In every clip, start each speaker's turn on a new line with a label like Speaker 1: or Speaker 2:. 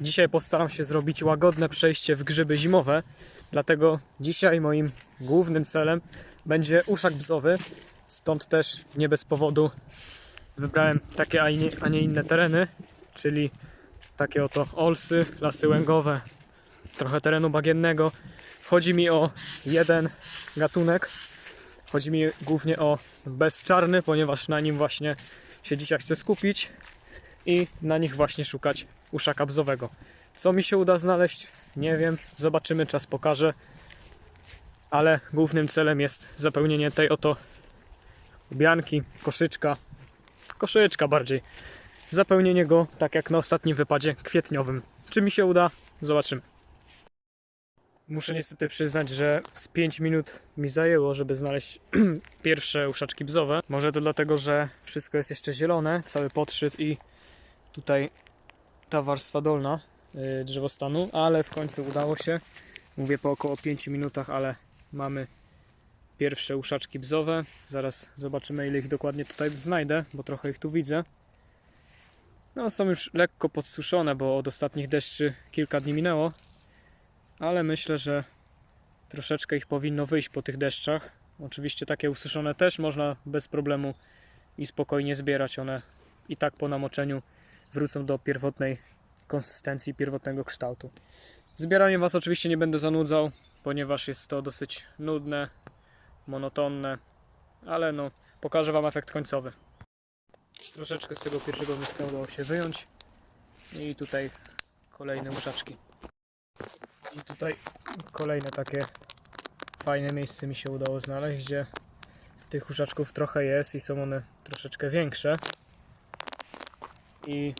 Speaker 1: Dzisiaj postaram się zrobić łagodne przejście w grzyby zimowe, dlatego dzisiaj moim głównym celem będzie uszak bzowy. Stąd też nie bez powodu wybrałem takie, a nie, inne tereny, czyli takie oto olsy, lasy łęgowe, trochę terenu bagiennego. Chodzi mi o jeden gatunek. Chodzi mi głównie o bezczarny, ponieważ na nim właśnie się dzisiaj chcę skupić i na nich właśnie szukać uszaka bzowego. Co mi się uda znaleźć? Nie wiem, zobaczymy, czas pokaże. Ale głównym celem jest zapełnienie tej oto bianki, koszyczka, koszyczka bardziej. Zapełnienie go tak jak na ostatnim wypadzie kwietniowym. Czy mi się uda? Zobaczymy. Muszę niestety przyznać, że z 5 minut mi zajęło, żeby znaleźć pierwsze uszaczki bzowe. Może to dlatego, że wszystko jest jeszcze zielone, cały podszyt i tutaj ta warstwa dolna yy, drzewostanu, ale w końcu udało się. Mówię po około 5 minutach, ale mamy pierwsze uszaczki bzowe. Zaraz zobaczymy ile ich dokładnie tutaj znajdę, bo trochę ich tu widzę. No są już lekko podsuszone, bo od ostatnich deszczy kilka dni minęło, ale myślę, że troszeczkę ich powinno wyjść po tych deszczach. Oczywiście takie ususzone też można bez problemu i spokojnie zbierać. One i tak po namoczeniu wrócą do pierwotnej konsystencji, pierwotnego kształtu. Zbieraniem Was oczywiście nie będę zanudzał, ponieważ jest to dosyć nudne, monotonne, ale no, pokażę Wam efekt końcowy. Troszeczkę z tego pierwszego miejsca udało się wyjąć i tutaj kolejne muszaczki. I tutaj kolejne takie fajne miejsce mi się udało znaleźć, gdzie tych uszaczków trochę jest i są one troszeczkę większe. I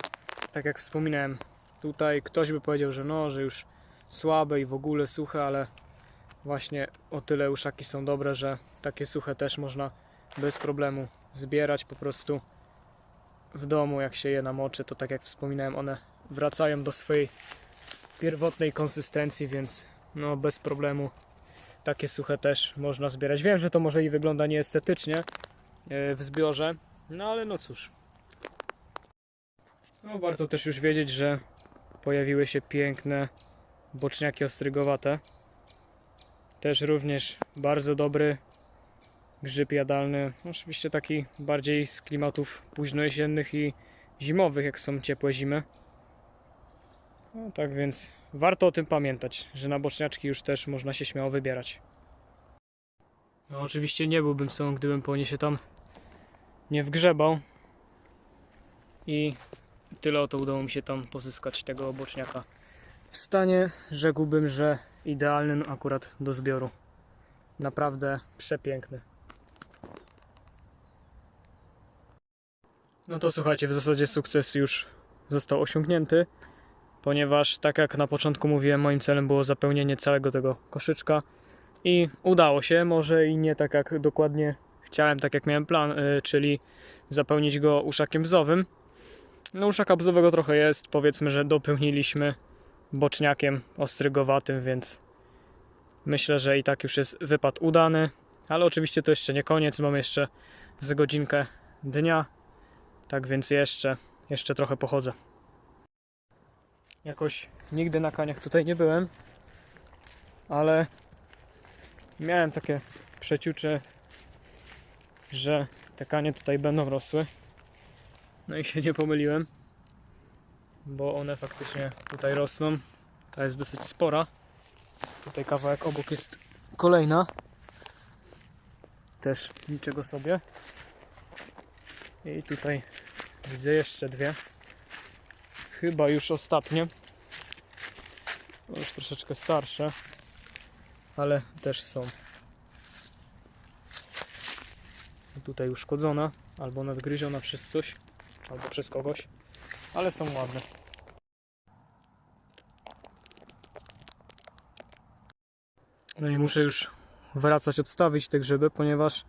Speaker 1: tak jak wspominałem, tutaj ktoś by powiedział, że no, że już słabe i w ogóle suche, ale właśnie o tyle uszaki są dobre, że takie suche też można bez problemu zbierać po prostu w domu, jak się je namoczy, to tak jak wspominałem, one wracają do swojej pierwotnej konsystencji, więc no bez problemu takie suche też można zbierać. Wiem, że to może i wygląda nieestetycznie e, w zbiorze, no ale no cóż. No warto też już wiedzieć, że pojawiły się piękne boczniaki ostrygowate. Też również bardzo dobry grzyb jadalny. Oczywiście taki bardziej z klimatów późnojesiennych i zimowych, jak są ciepłe zimy. No tak więc warto o tym pamiętać, że na boczniaczki już też można się śmiało wybierać. No oczywiście nie byłbym sobą, gdybym po nie się tam nie wgrzebał. I tyle oto udało mi się tam pozyskać tego boczniaka. W stanie rzekłbym, że idealny no akurat do zbioru. Naprawdę przepiękny. No to słuchajcie, w zasadzie sukces już został osiągnięty, ponieważ tak jak na początku mówiłem, moim celem było zapełnienie całego tego koszyczka i udało się, może i nie tak jak dokładnie chciałem, tak jak miałem plan, y, czyli zapełnić go uszakiem bzowym. No uszaka bzowego trochę jest, powiedzmy, że dopełniliśmy boczniakiem ostrygowatym, więc myślę, że i tak już jest wypad udany, ale oczywiście to jeszcze nie koniec, mam jeszcze z godzinkę dnia, tak więc jeszcze, jeszcze trochę pochodzę. Jakoś nigdy na kaniach tutaj nie byłem, ale miałem takie przeczucie, że te kanie tutaj będą rosły. No i się nie pomyliłem, bo one faktycznie tutaj rosną. Ta jest dosyć spora. Tutaj kawałek obok jest kolejna. Też niczego sobie. I tutaj widzę jeszcze dwie. Chyba już ostatnie. Już troszeczkę starsze, ale też są. Tutaj uszkodzona, albo nadgryziona przez coś, albo przez kogoś, ale są ładne. No i muszę już wracać, odstawić te grzyby, ponieważ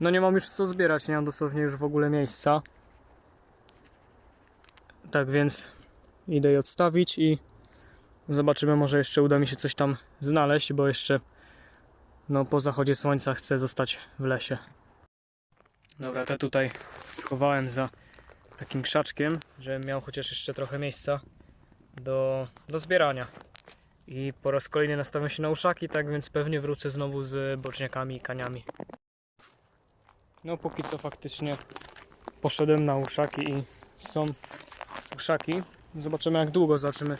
Speaker 1: no nie mam już co zbierać, nie mam dosłownie już w ogóle miejsca. Tak więc idę je odstawić i zobaczymy, może jeszcze uda mi się coś tam znaleźć, bo jeszcze no po zachodzie słońca chcę zostać w lesie. Dobra, te tutaj schowałem za takim krzaczkiem, żebym miał chociaż jeszcze trochę miejsca do, do zbierania. I po raz kolejny nastawiam się na uszaki, tak więc pewnie wrócę znowu z boczniakami i kaniami. No póki co faktycznie poszedłem na uszaki i są uszaki. Zobaczymy jak długo, zobaczymy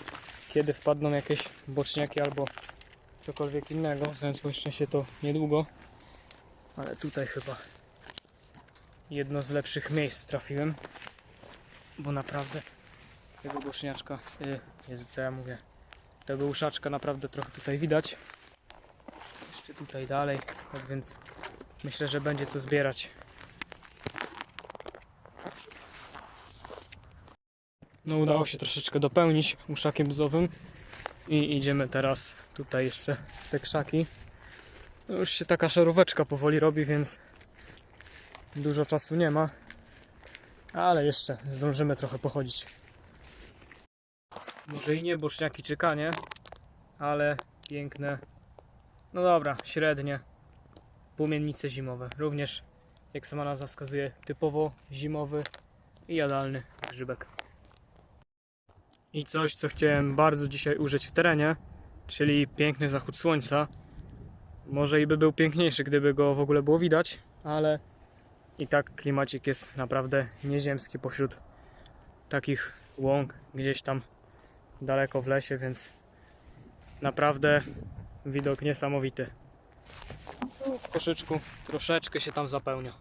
Speaker 1: kiedy wpadną jakieś boczniaki albo cokolwiek innego. Zająć się to niedługo. Ale tutaj chyba jedno z lepszych miejsc trafiłem. Bo naprawdę tego boczniaczka, yy, Jezu co ja mówię, tego uszaczka naprawdę trochę tutaj widać. Jeszcze tutaj dalej, tak więc myślę, że będzie co zbierać. No udało się troszeczkę dopełnić uszakiem bzowym i idziemy teraz tutaj jeszcze w te krzaki. No już się taka szaróweczka powoli robi, więc dużo czasu nie ma, ale jeszcze zdążymy trochę pochodzić. Może i nie boczniaki czekanie, ale piękne, no dobra, średnie płomiennice zimowe. Również, jak sama nazwa wskazuje, typowo zimowy i jadalny grzybek. I coś, co chciałem bardzo dzisiaj użyć w terenie, czyli piękny zachód słońca. Może i by był piękniejszy, gdyby go w ogóle było widać, ale i tak klimacik jest naprawdę nieziemski pośród takich łąk gdzieś tam daleko w lesie, więc naprawdę widok niesamowity. No, w koszyczku troszeczkę się tam zapełnia.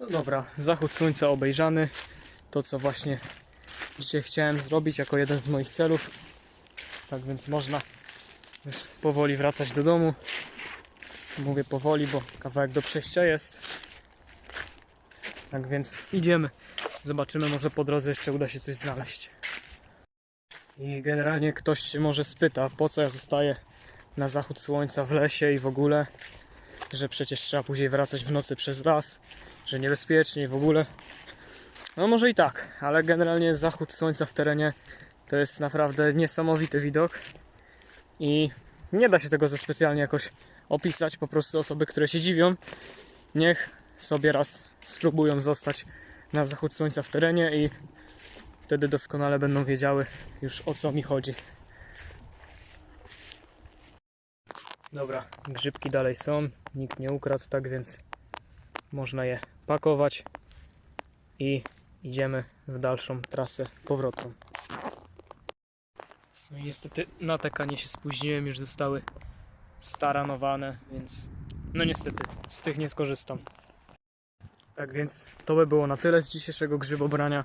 Speaker 1: No dobra, zachód słońca obejrzany. To co właśnie dzisiaj chciałem zrobić jako jeden z moich celów. Tak więc można już powoli wracać do domu. Mówię powoli, bo kawałek do przejścia jest. Tak więc idziemy. Zobaczymy, może po drodze jeszcze uda się coś znaleźć. I generalnie ktoś się może spyta, po co ja zostaję na zachód słońca w lesie i w ogóle, że przecież trzeba później wracać w nocy przez las, że niebezpiecznie i w ogóle. No może i tak, ale generalnie zachód słońca w terenie to jest naprawdę niesamowity widok i nie da się tego za specjalnie jakoś opisać. Po prostu osoby, które się dziwią, niech sobie raz spróbują zostać na zachód słońca w terenie i wtedy doskonale będą wiedziały już o co mi chodzi. Dobra, grzybki dalej są, nikt nie ukradł, tak więc można je pakować i idziemy w dalszą trasę powrotną. No niestety na te się spóźniłem, już zostały staranowane, więc no niestety z tych nie skorzystam. Tak więc to by było na tyle z dzisiejszego grzybobrania.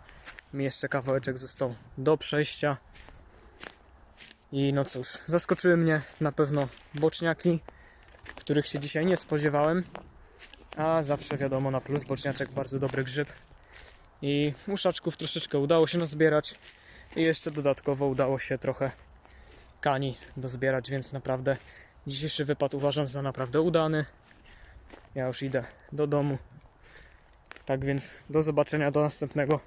Speaker 1: Mi jeszcze kawałeczek został do przejścia. I no cóż, zaskoczyły mnie na pewno boczniaki, których się dzisiaj nie spodziewałem. A zawsze wiadomo na plus boczniaczek bardzo dobry grzyb. I uszaczków troszeczkę udało się nazbierać. I jeszcze dodatkowo udało się trochę kani dozbierać, więc naprawdę dzisiejszy wypad uważam za naprawdę udany. Ja już idę do domu. Tak więc do zobaczenia, do następnego.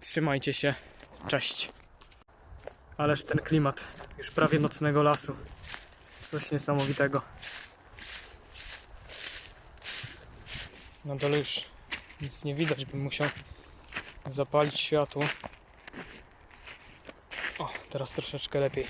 Speaker 1: Trzymajcie się. Cześć. Ależ ten klimat już prawie nocnego lasu. Coś niesamowitego. Na dole już nic nie widać, bym musiał zapalić światło. O, teraz troszeczkę lepiej.